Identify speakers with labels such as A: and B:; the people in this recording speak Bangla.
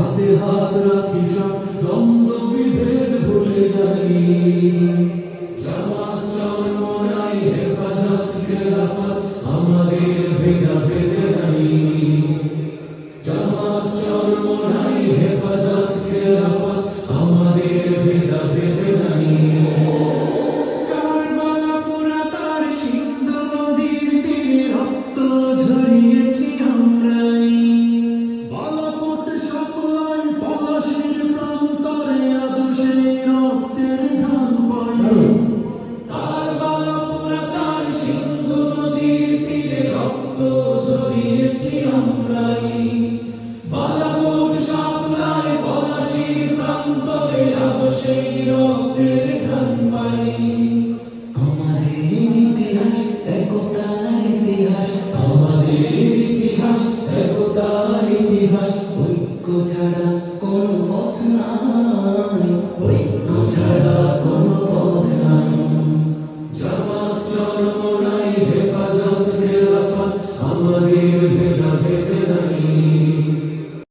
A: হাতে হাত রাখি সব দ্বন্দ্ব বিভেদ ভুলে যাই। আমাদের ভেদা ভেদ নাই। জামাত চরমনাই হেফাজত আমাদের ভেদা ভেদ
B: ছাড়া কোনো পথ নাই। ঐক্য ছাড়া কোনো পথ নাই।
A: জবাব চরম নাই হেফাজত খেলাফত আমাদের ভেদাভেদ নাই।